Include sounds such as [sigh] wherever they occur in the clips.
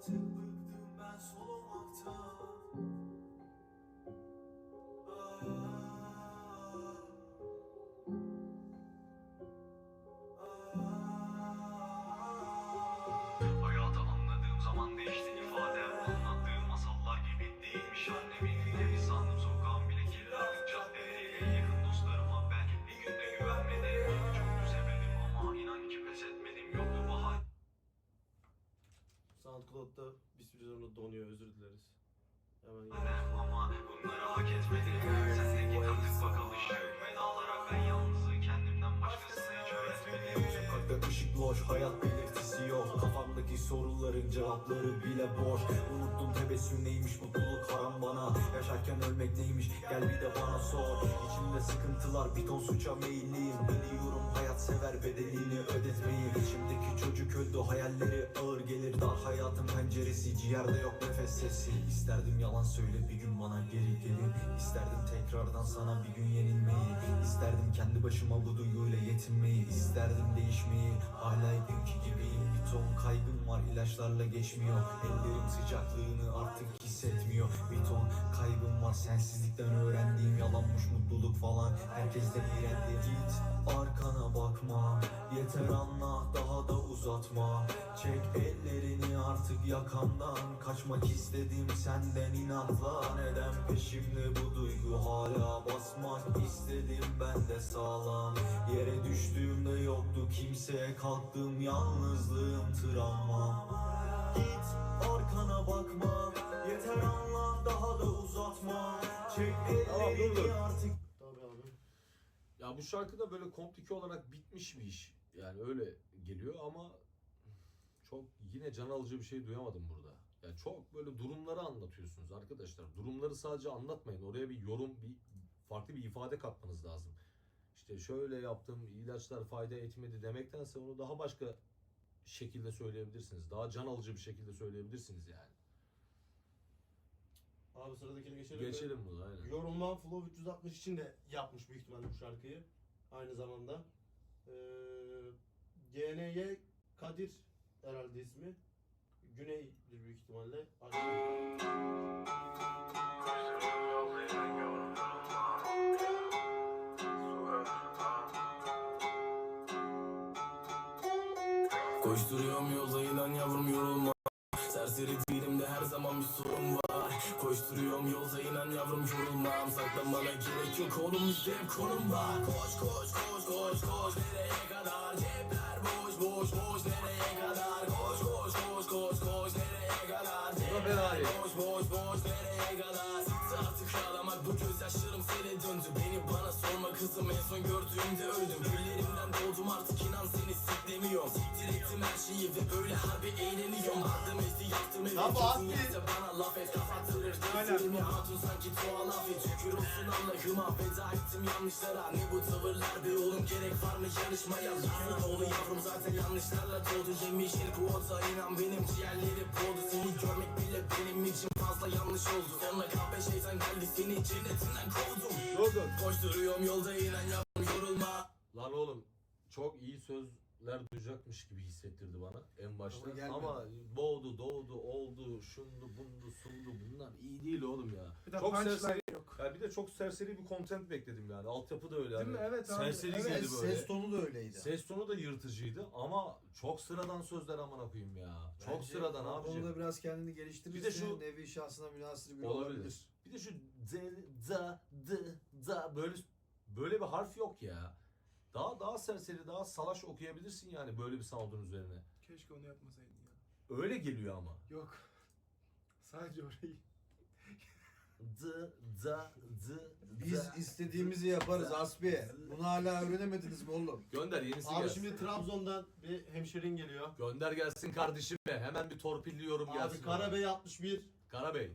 Artık Işık loş, hayat belirtisi yok. Kafamdaki soruların cevapları bile boş. Unuttum tebessüm neymiş, mutluluk haram bana. Yaşarken ölmek neymiş, gel bir de bana sor. İçimde sıkıntılar, bir ton suça meyilliyim. Biliyorum hayat sever bedelini ödetmeyi. İçimdeki çocuk öldü, hayalleri ağır gelir. Dar hayatın penceresi, ciğerde yok nefes sesi. İsterdim yalan söyle bir gün bana geri gelir İsterdim tekrardan sana bir gün yenilmeyi. İsterdim kendi başıma bu duyguyla yetinmeyi. İsterdim değişmeyi hala dünkü gibiyim Bir ton kaygım var ilaçlarla geçmiyor. Ellerim sıcaklığını artık hissetmiyor. Bir ton kaybım var sensizlikten öğrendiğim Yalanmış mutluluk falan. Herkesten iğrendi Git arkana bakma. Yeter anla daha da uzatma. Çek ellerini artık yakamdan Kaçmak istedim senden inatla. Neden peşimde bu duygu hala? Basmak istedim ben de sağlam. Yere düştüğümde yoktu kimseye. Kalktım Yalnızlığım Git arkana bakma Yeter anla daha da uzatma Çek Tamam, dur, ellerini dur. artık Tabii abi. Ya bu şarkı da böyle komplike olarak bitmiş bir iş. Yani öyle geliyor ama çok yine can alıcı bir şey duyamadım burada. Yani çok böyle durumları anlatıyorsunuz arkadaşlar. Durumları sadece anlatmayın. Oraya bir yorum, bir farklı bir ifade katmanız lazım. İşte şöyle yaptım, ilaçlar fayda etmedi demektense onu daha başka şekilde söyleyebilirsiniz. Daha can alıcı bir şekilde söyleyebilirsiniz yani. Abi sıradakine geçelim. Geçelim bunu aynen. Yorumlan Flow 360 için de yapmış büyük ihtimalle bu şarkıyı. Aynı zamanda. Ee, GNY Kadir herhalde ismi. Güney'dir büyük ihtimalle. Koşturuyorum yolda inan yavrum yorulma. Serseri değilim de her zaman bir sorun var. Koşturuyorum yolda inan yavrum yorulmam. Saklanmana gerek yok oğlum bizde hep konum var. Koş koş koş koş koş. Nereye kadar Cepler boş boş boş. nereye kızım en son gördüğümde öldüm. Güllerimden doğdum artık inan seni siklemiyorum. Siktir ettim her şeyi ve böyle harbi eğleniyorum. Adım esti yaptım evi Asli. yerse bana laf et kapattırır. Gözlerimi hatun sanki tuhaf et. Şükür olsun Allah'ıma feda ettim yanlışlara. Ne bu tavırlar be oğlum gerek var mı yarışmaya? Lafın oğlu yavrum zaten yanlışlarla doğdu. Yemişir kuota inan benim ciğerleri boğdu. Seni görmek bile benim için fazla yanlış oldu. Sonra kahpe şeytan geldi seni cennetinden kovdum. Koşturuyorum yolda inan yavrum yorulma Lan oğlum çok iyi sözler duyacakmış gibi hissettirdi bana en başta. Ama. Ama boğdu, doğdu, oldu, şundu, bundu, sundu bunlar iyi değil oğlum ya. Bir de çok serseri, yok. ya bir de çok serseri bir content bekledim yani. Altyapı da öyle. Değil hani mi? Evet abi. Serseri Evet, girdi böyle. Ses tonu da öyleydi. Ses tonu da yırtıcıydı ama çok sıradan sözler amına koyayım ya. çok Bence sıradan o abi. konuda biraz kendini geliştirirse Bir de şu- nevi şahsına münasır bir olabilir. olabilir. Bir de şu z, za, d, za böyle böyle bir harf yok ya. Daha daha serseri, daha salaş okuyabilirsin yani böyle bir sound'un üzerine. Keşke onu yapmasaydın ya. Öyle geliyor ama. Yok. [laughs] Sadece orayı. D, da, d, Biz da. istediğimizi yaparız Asbi. Bunu hala öğrenemediniz mi oğlum? Gönder yenisi Abi gelsin. şimdi Trabzon'dan bir hemşerin geliyor. Gönder gelsin kardeşim be. Hemen bir torpilliyorum gelsin. Abi Karabey 61. Karabey.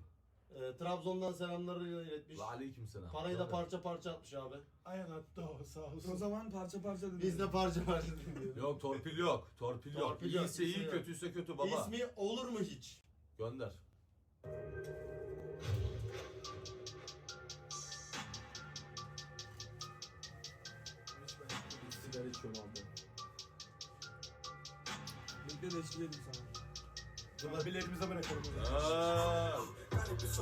E, Trabzon'dan selamlarıyla iletmiş. Ve aleyküm selam. Parayı da parça parça atmış abi. Aynen hatta o sağ olsun. O zaman parça parça dinleyelim. Biz de parça parça dinliyoruz. [laughs] Yok torpil yok. Torpil yok. Torpil yok, İyiyse kimse iyi, yok. kötüyse kötü baba. İsmi olur mu hiç? Gönder. Sigara içiyorum abi. Bekle de eşlik edeyim sana. Abilerimize bırakalım. Aa,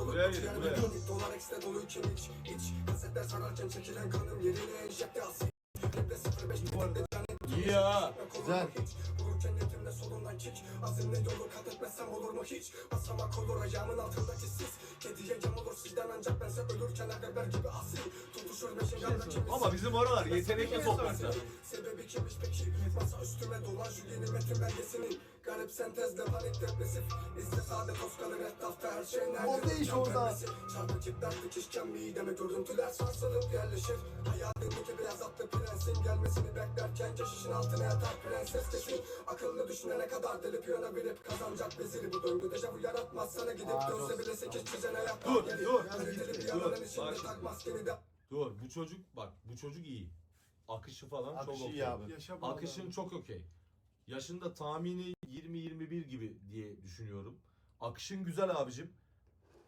buraya gidin buraya. Dolar ekstra dolu için iç iç Kasetler sararken çekilen kanım yerine enjekte asit Rap'te 05 tuvalde İyi ya. Güzel. Vururken yetimle solundan kick Azimle yolu kat etmezsem olur mu hiç Basamak olur ayağımın altındaki sis Kediye cam olur sizden ancak bense ölürken Agaber gibi asil Tutuşur kimisi Ama bizim oralar yetenekli topraklar. Sebebi kimmiş peki. Masa üstüme dolan Julien'in metin belgesinin Garip sentezle panik depresif. İzle sade toz kalır etrafta her şey nerede? O değiş Can orada. Çarpı kitler dikişken mideme görüntüler sarsılıp yerleşir. Hayalindeki beyaz atlı prensin. Gelmesini beklerken Keşişin altına yatar prenses kesin. Akıllı düşünene kadar deli piyano bilip kazanacak veziri. Bu döngü dejavu yaratmaz. Sana gidip dönse bile sekiz çizene yapar. Dur, dur. Kaliteli içinde tak maskeni de Dur bu çocuk bak bu çocuk iyi. Akışı falan çok Akışı okey. iyi abi. Bağlı Akışın çok okey. Yaşında tahmini 20-21 gibi diye düşünüyorum. Akışın güzel abicim.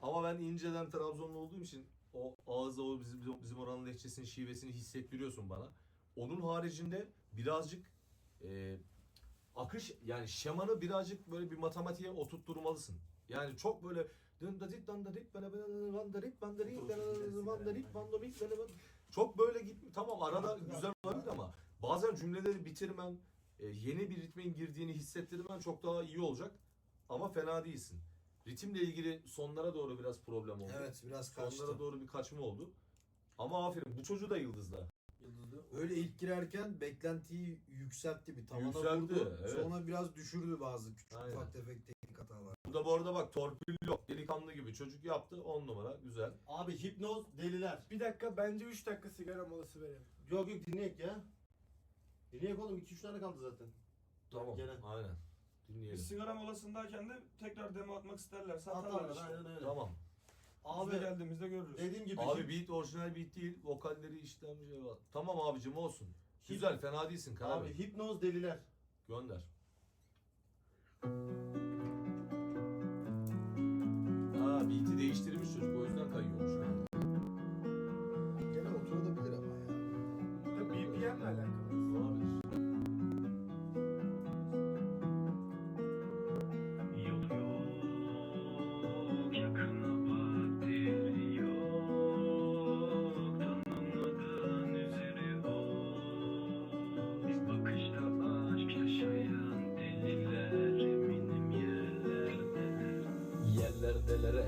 Ama ben inceden Trabzonlu olduğum için o ağızda o bizim, bizim oranın lehçesini, şivesini hissettiriyorsun bana. Onun haricinde birazcık e, akış yani şemanı birazcık böyle bir matematiğe oturtturmalısın. Yani çok böyle dın da dit dan da dit bana bana van da dit van da dit van da dit van da dit çok böyle git tamam arada güzel olabilir ama bazen cümleleri bitirmen e, yeni bir ritmin girdiğini hissettirmen çok daha iyi olacak ama fena değilsin. Ritimle ilgili sonlara doğru biraz problem oldu. Evet biraz kaçtı. Sonlara doğru bir kaçma oldu. Ama aferin bu çocuğu da yıldızda. Öyle ilk girerken beklentiyi yükseltti bir tavana Yükseltti, vurdu. evet. Sonra biraz düşürdü bazı küçük Aynen. ufak tefek hatalar. Bu da bu arada bak torpil yok. Delikanlı gibi çocuk yaptı 10 numara güzel. Abi hipnoz deliler. Bir dakika bence 3 dakika sigara molası verelim. Yok yok dinleyek ya. Dinleyek oğlum 2-3 tane kaldı zaten. Tamam Gene. aynen. Dinleyelim. Biz sigara molasındayken de tekrar demo atmak isterlerse atarlar Atarlar işte. aynen öyle. Tamam. Biz de Abi geldiğimizde görürüz. dediğim gibi Abi hip- beat orijinal beat değil. Vokalleri işlenmiş. eyvallah. Tamam abicim olsun. Güzel fena değilsin karar abi ver. hipnoz deliler. Gönder. Beat'i değiştirmiş çocuk o yüzden kayıyormuş.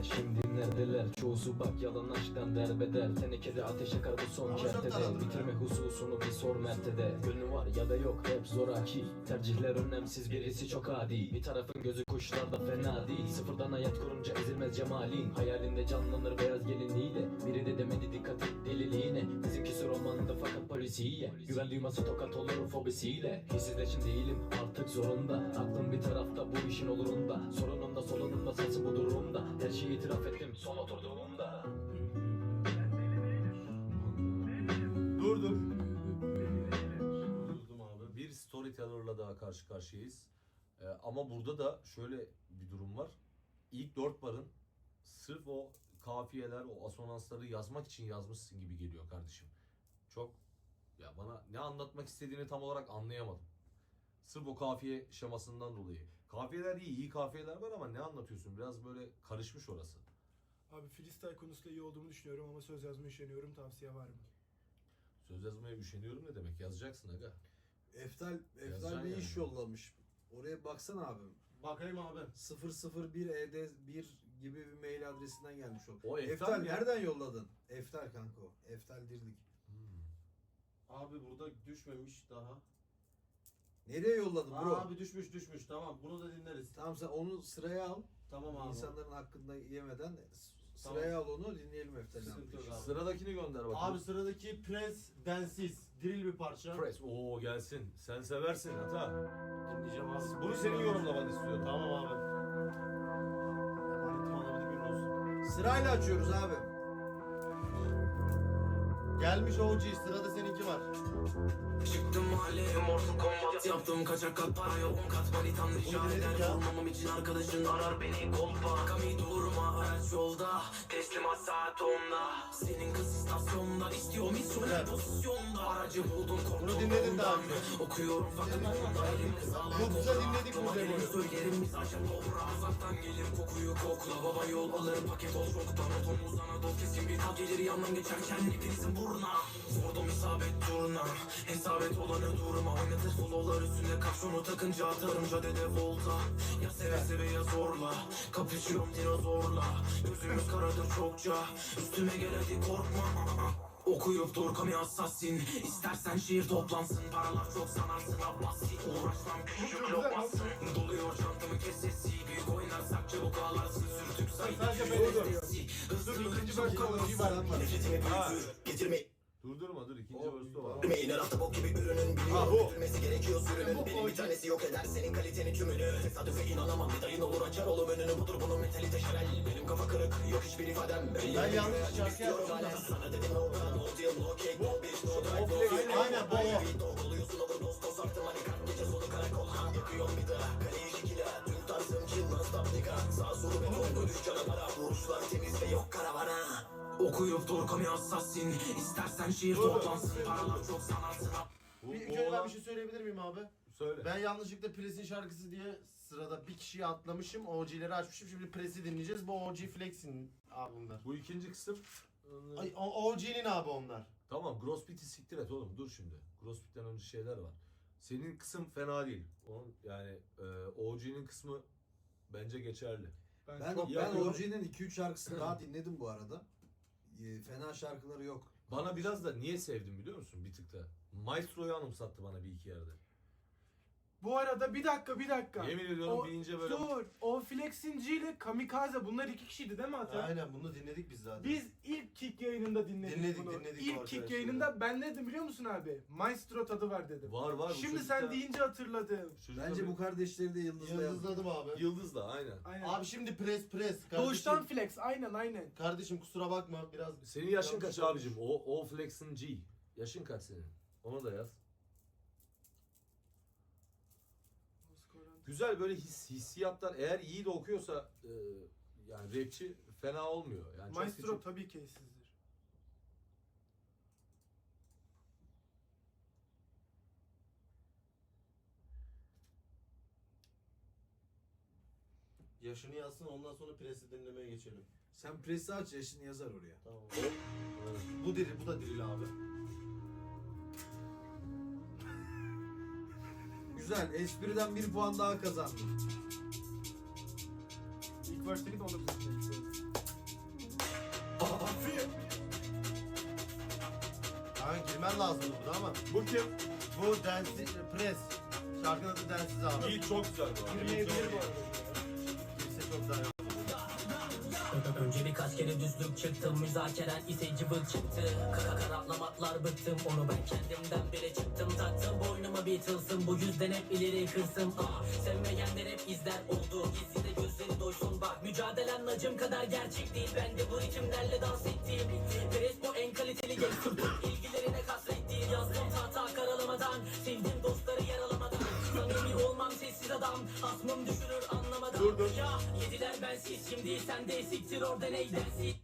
Şimdi neredeler Çoğusu bak yalan aşktan derbeder. Tenekede ateş yakar bu son kertede. Bitirme hususunu bir sor mertede. Gönlü var ya da yok hep zoraki. Tercihler önemsiz birisi çok adi. Bir tarafın gözü kuşlarda fena değil. Sıfırdan hayat kurunca ezilmez cemalin. Hayalinde canlanır beyaz gelinliğiyle. Biri de demedi dikkat et deliliğine. Bizimkisi romanında fakat polisiye Güven duyması tokat olur fobisiyle. Hissizleşin değilim artık zorunda. Aklım bir tarafta bu işin olurunda. Sorunumda solunumda sesim bu durumda. Her şeyi itiraf ettim son oturduğumda. Dur dur. Durdum abi. Bir storyteller'la daha karşı karşıyayız. Ee, ama burada da şöyle bir durum var. İlk dört barın sırf o kafiyeler, o asonansları yazmak için yazmışsın gibi geliyor kardeşim. Çok ya bana ne anlatmak istediğini tam olarak anlayamadım. Sırf o kafiye şemasından dolayı. Kafiyeler iyi, iyi kafiyeler var ama ne anlatıyorsun? Biraz böyle karışmış orası. Abi freestyle konusunda iyi olduğumu düşünüyorum ama söz yazmayı üşeniyorum. Tavsiye var mı? Söz yazmaya üşeniyorum ne demek? Yazacaksın aga. Eftal, Eftal Yazacaksın bir yani. iş yollamış. Oraya baksana abi. Bakayım abi. 001 ED1 gibi bir mail adresinden gelmiş o. O Eftal Eftal, mi? nereden yolladın? Eftal kanka o. Eftal Dirlik. Hmm. Abi burada düşmemiş daha. Nereye yolladın bro? Aa, abi düşmüş düşmüş tamam bunu da dinleriz. Tamam sen onu sıraya al. Tamam abi. İnsanların hakkında yemeden s- Tamam. sıraya al onu dinleyelim yok abi. Sıradakini gönder bakalım. Abi sıradaki Press Densiz. Diril bir parça. Press. Oo gelsin. Sen seversin hata. Dinleyeceğim abi. Bunu senin yorumlamanı istiyorum. Tamam abi. Emanetim alabildim gün olsun. Sırayla açıyoruz abi. Gelmiş OG sırada seninki var. Çıktım mahalleye Mortal Kombat yaptım kaçak kat para yok kat manitan rica eder ya. Vurmamam için arkadaşın arar beni kolpa Kami durma araç yolda Teslimat saat onda. Senin kız istasyonda istiyor misyoner pozisyonda? Aracı buldum korktum Bunu dinledin daha önce. Okuyorum fakat onda sağlam Yoksa dinledik mi Zeynep'i? elimi söylerim misajım dobra Uzaktan gelir kokuyu kokla. Baba yol alırım paket ol çoktan Otomuzdan adı kesin bir tat gelir. Yandan geçerken hepinizin buruna Vurdum isabet turna. Hesabet olanı durma. Oynatır flowlar üstüne. Kapşonu takınca atarım cadede volta. Ya seve seve ya zorla. Kapışıyorum dinozorla Gözümüz karadır çokça. Üstüme gel hadi korkma. Okuyup dur kami assassin. İstersen şiir toplansın. Paralar çok sanarsın. Abbasi Uğraşmam küçük lokmasın Doluyor çantamı kesesi Büyük oynarsak çabuk ağlarsın. Ben küfür Hızlı bir ikinci bölüm Nefretimi büyütür Getirme Ürmeyin her hafta bok gibi ürünün biliyor Öldürmesi gerekiyor sürünün. Benim bir tanesi yok eder senin kaliteni tümünü. Tesadüfe inanamam bir dayın olur açar oğlum önünü. Budur bunun mentalite şarel Benim kafa kırık yok hiçbir ifadem. Ben yanlış şarkı yaptım. Sana dedim no gun, no deal, no cake, no bitch, no drive, no no Aynen. Beat dog oluyorsun overdose toz arttım. Hani kalp gece sonu karakol. Ha Yakıyorum bir daha. Kaleyi şekile Tüm tarzım chill non stop nigga Sağ solu beton dönüş canalara Vuruşlar temiz ve yok karavana Okuyup assassin İstersen şiir toplansın Paralar çok sanarsın Bir, bu önce ben olan- bir şey söyleyebilir miyim abi? Söyle. Ben yanlışlıkla Pres'in şarkısı diye sırada bir kişiyi atlamışım. OG'leri açmışım. Şimdi Pres'i dinleyeceğiz. Bu OG Flex'in abi bunlar. Bu ikinci kısım. Ay, o- OG'nin abi onlar. Tamam Grosspit'i siktir et oğlum dur şimdi. Grosspit'ten önce şeyler var. Senin kısım fena değil. Onun yani e, OG'nin kısmı bence geçerli. Ben, Ben, ben orijinin 2-3 şarkısını daha dinledim bu arada. Ee, Fena şarkıları yok. Bana biraz da niye sevdim biliyor musun bir tık da? Maestro'yu anımsattı bana bir iki yerde. Bu arada bir dakika bir dakika. Yemin ediyorum binince böyle... Dur. O Flexinci ile Kamikaze bunlar iki kişiydi değil mi Ata? Aynen bunu dinledik biz zaten. Biz ilk kick yayınında dinledik, Dinledik, bunu. dinledik ilk kick yayınında ben ne dedim biliyor musun abi? Maestro tadı var dedim. Var var. Şimdi sen deyince hatırladım. çocukta Bence bir- bu kardeşleri de yıldızla. Yıldızladım abi. Yıldız'la aynen. Aynen. Abi şimdi Pres Pres. Kardeşim, Doğuştan flex aynen aynen. kardeşim kusura bakma biraz. Senin yaşın kaç abicim? O, o Flex'in G. Yaşın kaç senin? Onu da yaz. Güzel böyle his, hissiyatlar eğer iyi de okuyorsa e, yani rapçi fena olmuyor. Yani çok Maestro küçük- tabii ki eşsizdir. Yaşını yazsın ondan sonra Pres'i dinlemeye geçelim. Sen presi aç yaşını yazar oraya. Tamam. Bu dili bu da diril abi. Güzel. Espriden bir puan daha kazandın. İlk verse'ni de onu bilecek. Kanka girmen lazım burada ama. Bu kim? Bu Densi Pres. Şarkının adı Densiz abi. Yiğit çok güzel bu arada. Bu arada. Kere düzlük çıktım Müzakeren ise cıvık çıktı. Kara kanatlamaklar bıktım Onu ben kendimden bile çıktım. Taktım boynuma bir tılsım Bu yüzden hep ileri kırsım. Ah, Sevmeyenler hep izler oldu Gizli de gözleri doysun. Bak Mücadelen acım kadar gerçek değil. Ben de bu ritimlerle dans ettiğim Pres bu en kaliteli gangster İlgilerine kasvet değil Yazdım tahta karalamadan Samimi sessiz adam Asmım düşürür anlamadan Dur, dur. Ya yediler bensiz Şimdi sen de siktir oradan eydensiz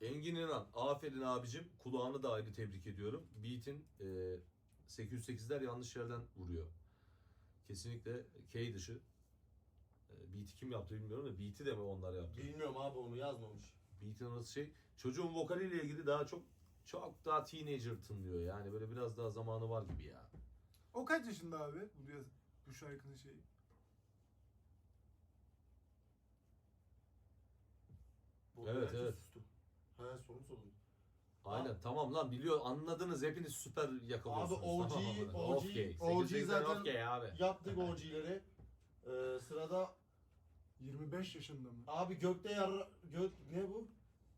Engin İnan, aferin abicim. Kulağını da ayrı tebrik ediyorum. Beat'in e, 808'ler yanlış yerden vuruyor. Kesinlikle K dışı. E, Beat'i kim yaptı bilmiyorum da Beat'i de mi onlar yaptı? Bilmiyorum abi onu yazmamış. Beat'in orası şey. Çocuğun vokaliyle ilgili daha çok çok daha teenager tınlıyor yani böyle biraz daha zamanı var gibi ya. O kaç yaşında abi? Bu, yaz- bu şarkının şeyi. Bu Evet, herkes evet. sustu. Ha soru sorun. Aynen tamam lan biliyor anladınız hepiniz süper yakalıyorsunuz. Abi OG tamam. OG Okey, OG 880 zaten okey abi. yaptık [laughs] OG'leri. Ee, sırada 25 yaşında mı? abi gökte yar gök ne bu?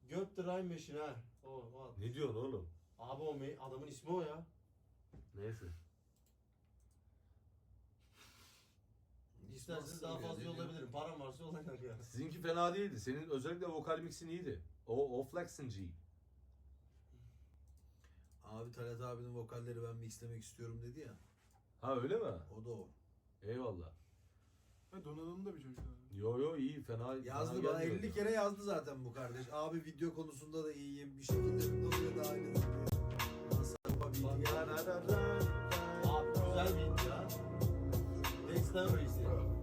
Gök the Rhyme Machine ha. O, o. Ne diyorsun oğlum? Abi o me- adamın ismi o ya. Neyse. İsterseniz daha fazla yollayabilirim. Param varsa yollayın kanka. Sizinki fena değildi. Senin özellikle vokal mixin iyiydi. O, o Flex'in G. Abi Talat abinin vokalleri ben mixlemek istiyorum dedi ya. Ha öyle mi? O da o. Eyvallah. Ha, donanımlı da bir çocuk abi. Yo yo iyi fena. Yazdı fena bana gelmiyor. 50 kere yazdı zaten bu kardeş. Abi video konusunda da iyiyim. Bir şekilde oluyor da aynı. Abi güzel bir ya. Dexter Reis'i. Okey.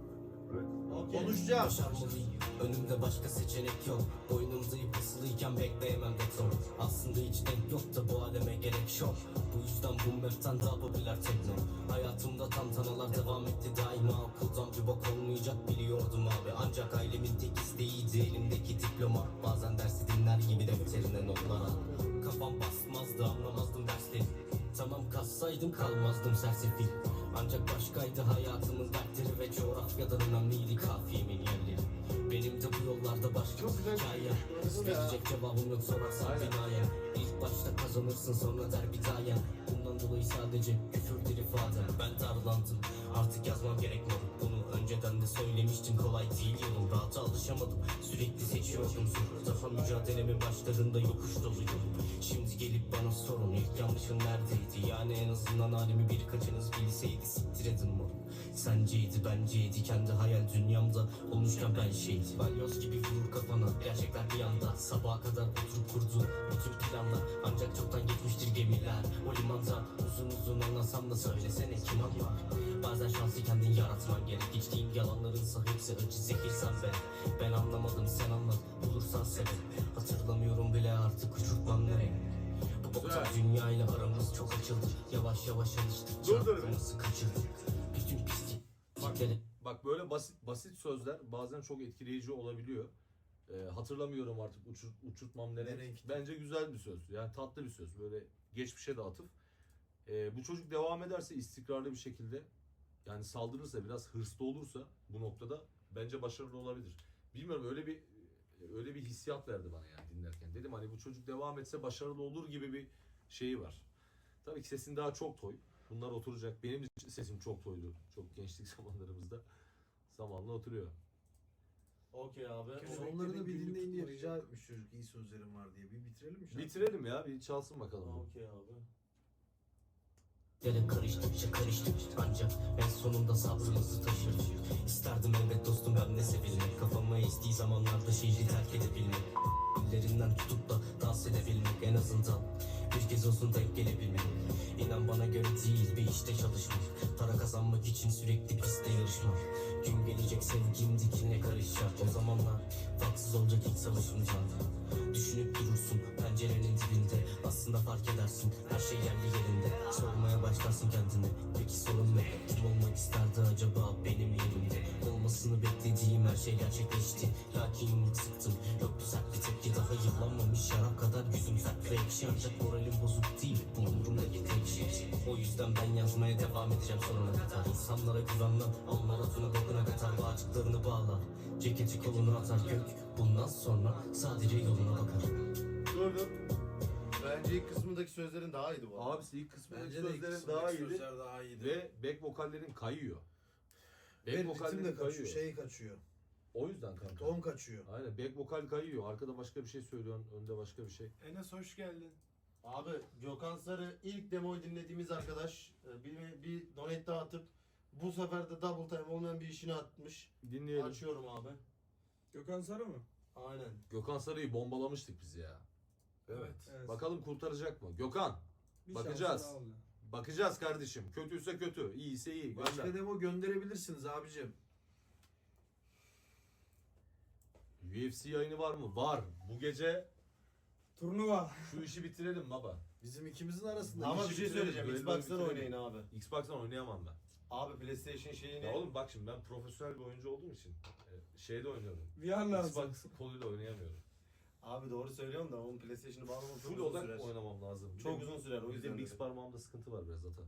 Konuşacağım. Yaşanmalıyım. Önümde başka seçenek yok. Boynumda ip asılıyken bekleyemem beton. Aslında hiç denk yok da bu aleme gerek yok Bu yüzden bu mapten daha popüler tekno. Hayatımda tantanalar devam etti daima. Okuldan bir bok olmayacak biliyordum abi. Ancak ailemin tek isteğiydi elimdeki diploma. Bazen dersi dinler gibi defterine notlar al Kafam basmazdı anlamazdım dersleri Tamam kassaydım kalmazdım sersefil. Ancak başkaydı hayatımın dertleri ve coğrafyadan önemliydi kafiyemin yerleri? Benim de bu yollarda başka bir hikaye. Verecek cevabım yok sorarsan binaya başta kazanırsın sonra der bitayen Bundan dolayı sadece küfürdür ifadem Ben darlandım artık yazmam gerek moruk Bunu önceden de söylemiştim kolay değil yolum. Rahata alışamadım sürekli seçiyordum. Zor Daha mücadelemin başlarında yokuş dolu yolum Şimdi gelip bana sorun ilk yanlışın neredeydi? Yani en azından halimi birkaçınız bilseydi siktir edin Senceydi benceydi kendi hayal dünyamda Olmuşken ben şeydi. Balyoz gibi vurur kafana Gerçekler bir anda. Sabaha kadar oturup kurduğun bütün planlar Ancak çoktan geçmiştir gemiler. O limanda uzun uzun anlasam da söylesene kim anlar Bazen şansı kendin yaratman gerek. İçtiğim yalanlarınsa hepsi acı zehirsen ben. Ben anlamadım sen anla Bulursan sebep Hatırlamıyorum bile artık uçurtmam nereye. Bu boktan dünya ile aramız çok açıldı. Yavaş yavaş alıştık Dur, dur. be. Çarptığımızı kaçırdık. Bütün pislikleri Bak böyle basit basit sözler bazen çok etkileyici olabiliyor. Ee, hatırlamıyorum artık uçur, uçurtmam nereye. Nereye gitti? Bence güzel bir söz. Yani tatlı bir söz. Böyle geçmişe de atıf. Ee, bu çocuk devam ederse istikrarlı bir şekilde yani saldırırsa biraz hırslı olursa bu noktada bence başarılı olabilir. Bilmiyorum öyle bir öyle bir hissiyat verdi bana yani dinlerken. Dedim hani bu çocuk devam etse başarılı olur gibi bir şeyi var. Tabii ki sesin daha çok toy. Bunlar oturacak. Benim sesim çok toydu. Çok gençlik [laughs] zamanlarımızda. Zamanla oturuyor. Okey abi. Sonlarını bir dinleyin diye rica etmiş çocuk iyi sözlerim var diye. Bir bitirelim mi? şarkıyı? Bitirelim ya. Bir çalsın bakalım. Okey abi. Yere karıştıkça karıştık Ancak en sonunda sabrımızı taşırdık İsterdim elbet dostum ben de sevilmek Kafama estiği zamanlarda şehri terk edebilmek Ellerinden tutup da dans edebilmek En azından bir kez olsun denk gelebilmek İnan bana göre değil bir işte çalışmak Para kazanmak için sürekli pistte yarışmak Gün gelecek sevgim farksız olacak ilk savaşımız Düşünüp durursun pencerenin dibinde. Aslında fark edersin her şey yerli yerinde. Sormaya başlarsın kendine Peki sorun ne? Kim olmak isterdi acaba benim yerimde? Olmasını beklediğim her şey gerçekleşti. Lakin yumruk sıktım. Yoktu sert bir tepki. Daha yıllanmamış şarap kadar Yüzüm sert. Ve ekşi ancak moralim bozuk değil. Bu umurumdaki tek şey. O yüzden ben yazmaya devam edeceğim sonuna kadar. İnsanlara güvenmem. Onlar adına bokuna katar Bağcıklarını bağlar Ceketi koluna atar. Gök Bundan sonra sadece yoluna bakar Dur dur. Bence ilk kısmındaki sözlerin daha iyiydi bu arada. Abisi ilk kısmındaki Bence de ilk sözlerin kısımdaki daha iyiydi. sözler daha iyiydi. Ve back vokallerin kayıyor. Back Ve ritim vokallerin de kaçıyor. kayıyor. Şey kaçıyor. O yüzden kanka. Ton kaçıyor. Aynen back vokal kayıyor. Arkada başka bir şey söylüyorsun. Önde başka bir şey. Enes hoş geldin. Abi Gökhan Sarı ilk demoyu dinlediğimiz arkadaş e, bir, bir donate daha atıp bu sefer de double time olmayan bir işini atmış. Dinleyelim. Açıyorum abi. Gökhan Sarı mı? Aynen. Gökhan Sarı'yı bombalamıştık biz ya. Evet. Evet. Bakalım kurtaracak mı? Gökhan Bir bakacağız. bakacağız kardeşim. Kötüyse kötü, iyiyse iyi. Başka Gönder. demo gönderebilirsiniz abicim. UFC yayını var mı? Var. Bu gece Turnuva. şu işi bitirelim baba. Bizim ikimizin arasında. Ama bir şey söyleyeceğim. Xbox'tan oynayın abi. Xbox'tan oynayamam ben. Abi PlayStation şeyini... Ya oğlum bak şimdi ben profesyonel bir oyuncu olduğum için e, şeyde oynuyorum. VR lazım. Xbox koluyla oynayamıyorum. Abi doğru söylüyorum da onun PlayStation'ı bağlamam çok Full uzun odak sürer. oynamam lazım. Çok uzun sürer o yüzden. Big dedim. parmağımda sıkıntı var biraz zaten.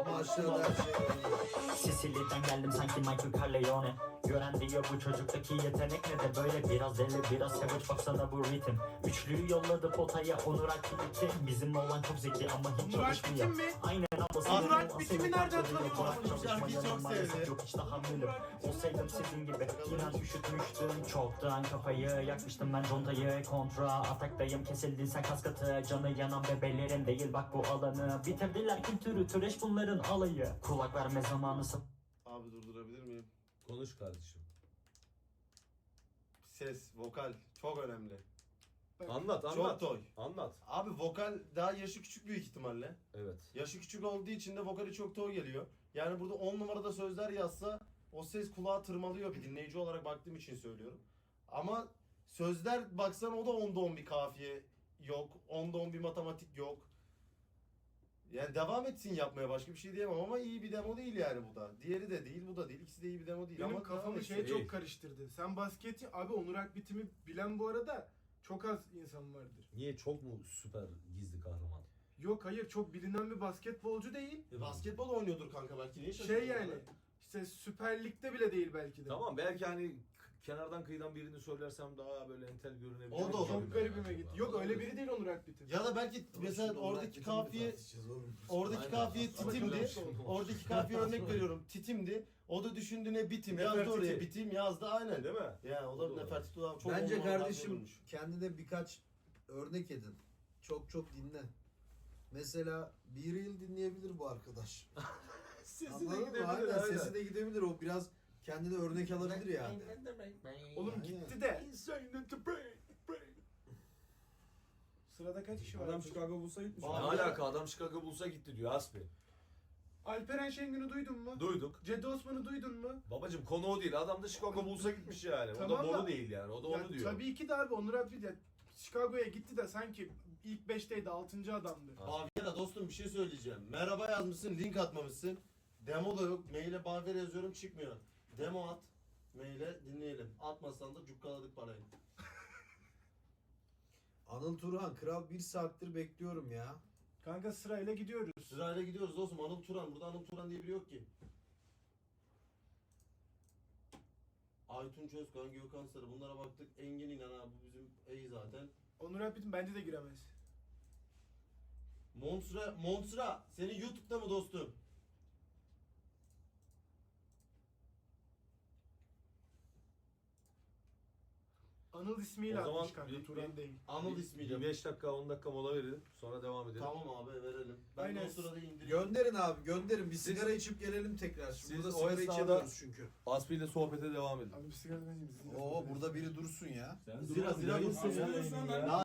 Ama aşağıda her şey. Sicilya'dan geldim sanki Michael Corleone Gören diyor bu çocuktaki yetenek ne de böyle Biraz deli biraz savage baksana bu ritim Üçlüyü yolladı potaya Onur Akil Bizim olan çok zeki ama hiç Onur çalışmıyor kim? Aynen Burak bitimi nereden tanıyorsun? Bu şarkıyı çok sevdi. Yok hiç tahammülüm Olsaydım sizin gibi İnan üşütmüştüm Çoktan kafayı yakmıştım ben contayı Kontra ataktayım kesildin sen kaskatı Canı yanan bebelerin değil bak bu alanı Bitirdiler kültürü türeş bunların alayı Kulak verme zamanı Abi durdurabilir miyim? Konuş kardeşim. Ses, vokal çok önemli. Anlat Çok anlat. toy. Anlat. Abi vokal daha yaşı küçük büyük ihtimalle. Evet. Yaşı küçük olduğu için de vokali çok toy geliyor. Yani burada 10 numarada sözler yazsa o ses kulağa tırmalıyor bir dinleyici olarak baktığım için söylüyorum. Ama sözler baksan o da 10'da 10 bir kafiye yok. 10'da 10 bir matematik yok. Yani devam etsin yapmaya başka bir şey diyemem ama iyi bir demo değil yani bu da. Diğeri de değil bu da değil. İkisi de iyi bir demo değil Benim ama kafamı şey çok karıştırdı. Sen basketi abi Onur Akbitim'i bilen bu arada çok az insan vardır. Niye çok mu süper gizli kahraman? Yok hayır çok bilinen bir basketbolcu değil. E, basketbol oynuyordur kanka belki niye Şey şaşırdın yani işte Süper Lig'de bile değil belki de. Tamam belki hani k- kenardan kıyıdan birini söylersem daha böyle entel görünebilir. O da. Çok garibime gitti. Yok öyle biri değil Onur Akbitim. Ya da belki mesela oradaki kafiye oradaki Aynen. kafiye Ama titimdi. öyle- Oradaki kafiye örnek [laughs] veriyorum. Titimdi. O da düşündü ne bitim yazdı Nefertiti. oraya bitim yazdı aynen. Değil mi? Ya o O da da Nefertiti daha çok Bence kardeşim kendine birkaç örnek edin. Çok çok dinle. Mesela bir yıl dinleyebilir bu arkadaş. [laughs] Sesi Anladın de mı? gidebilir. Aynen, aynen. sesi de gidebilir. O biraz kendine örnek alabilir yani. Oğlum gitti de. Sırada kaç kişi var? Adam Chicago Bulls'a gitmiş. Ne alaka adam Chicago Bulls'a gitti diyor Aspi. Alperen Şengün'ü duydun mu? Duyduk. Cedi Osman'ı duydun mu? Babacım konu o değil. Adam da Chicago Bulls'a gitmiş yani. o Tamam da boru da- değil yani. O da onu diyor. Tabii ki de abi Onur Akbit ya Chicago'ya gitti de sanki ilk 5'teydi 6. adamdı. Abi ya da dostum bir şey söyleyeceğim. Merhaba yazmışsın, link atmamışsın. Demo da yok. Maile Baver yazıyorum çıkmıyor. Demo at. Maile dinleyelim. Atmasan da cukkaladık parayı. Anıl Turhan kral bir saattir bekliyorum ya. Kanka sırayla gidiyoruz. Sırayla gidiyoruz dostum. Anıl Turan. Burada Anıl Turan diye biri yok ki. Aytun Çözkan, Gökhan Sarı. Bunlara baktık. Engin İnan abi bu bizim iyi zaten. Onur Akbit'in bence de giremez. Monsra, Monsra senin YouTube'da mı dostum? Anıl ismiyle O zaman atmış kanka bir- Turan bir- değil. Anıl Bir ismiyle. 5 dakika 10 dakika mola verelim. Sonra devam edelim. Tamam abi verelim. Ben Aynen. de o sırada indireyim. Gönderin abi gönderin. Bir Siz- sigara içip gelelim tekrar. siz Şimdi burada o sigara esnada- içemiyoruz çünkü. Aspi ile sohbete devam edin. Abi bir sigara vereyim, Oo burada biri dursun ya. Zira zira Yayın dursun ya. sesini- Ya